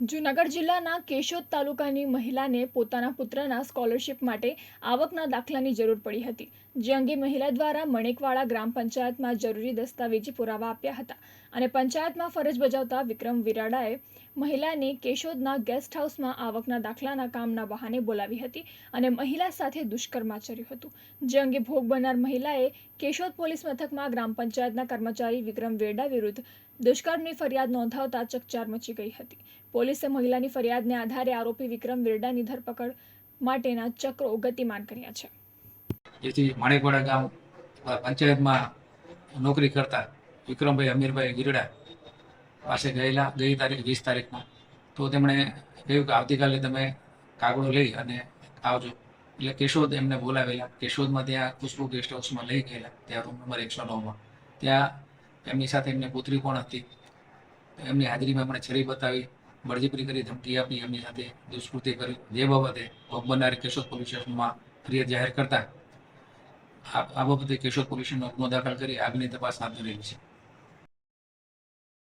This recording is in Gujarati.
જૂનાગઢ જિલ્લાના કેશોદ તાલુકાની મહિલાને પોતાના પુત્રના સ્કોલરશિપ માટે આવકના દાખલાની જરૂર પડી હતી. જે અંગે મહિલા દ્વારા મણેકવાડા ગ્રામ પંચાયતમાં જરૂરી દસ્તાવેજી પુરાવા આપ્યા હતા અને પંચાયતમાં ફરજ બજાવતા વિક્રમ વિરાડાએ મહિલાને કેશોદના ગેસ્ટ હાઉસમાં આવકના દાખલાના કામના બહાને બોલાવી હતી અને મહિલા સાથે દુષ્કર્મ આચર્યું હતું. જે અંગે ભોગ બનનાર મહિલાએ કેશોદ પોલીસ મથકમાં ગ્રામ પંચાયતના કર્મચારી વિક્રમ વેરડા વિરુદ્ધ દુષ્કર્મની ફરિયાદ નોંધાવતા ચકચાર મચી ગઈ હતી. પોલીસે મહિલાની ફરિયાદને આધારે આરોપી વિક્રમ વિરડાની ધરપકડ માટેના ચક્રો ગતિમાન કર્યા છે. જેથી માણેકવાડા ગામ પંચાયતમાં નોકરી કરતા વિક્રમભાઈ અમીરભાઈ ગીરડા પાસે ગયેલા, ગઈ તારીખ વીસ તારીખમાં. તો તેમણે કહ્યું કે આવતીકાલે તમે કાગળો લઈ અને આવજો. એટલે કેશોદ એમને બોલાવેલા. કેશોદમાં ત્યાં ખુશ્બુ ગેસ્ટ હાઉસમાં લઈ ગયેલા. ત્યાં રૂમ નંબર એકસો નવમાં. ત્યાં એમની સાથે એમની પુત્રી પણ હતી. એમની હાજરીમાં એમણે છરી બતાવી. બળજબરી કરી ધમકી આપી એમની સાથે દુષ્કૃત્ય કરી. જે બાબતે ભોગ બનનાર કેશોદ પોલીસ સ્ટેશનમાં ફરિયાદ જાહેર કરતા આ બાબતે કેશોદ પોલીસનો ગુનો દાખલ કરી આગની તપાસ હાથ ધરેલી છે.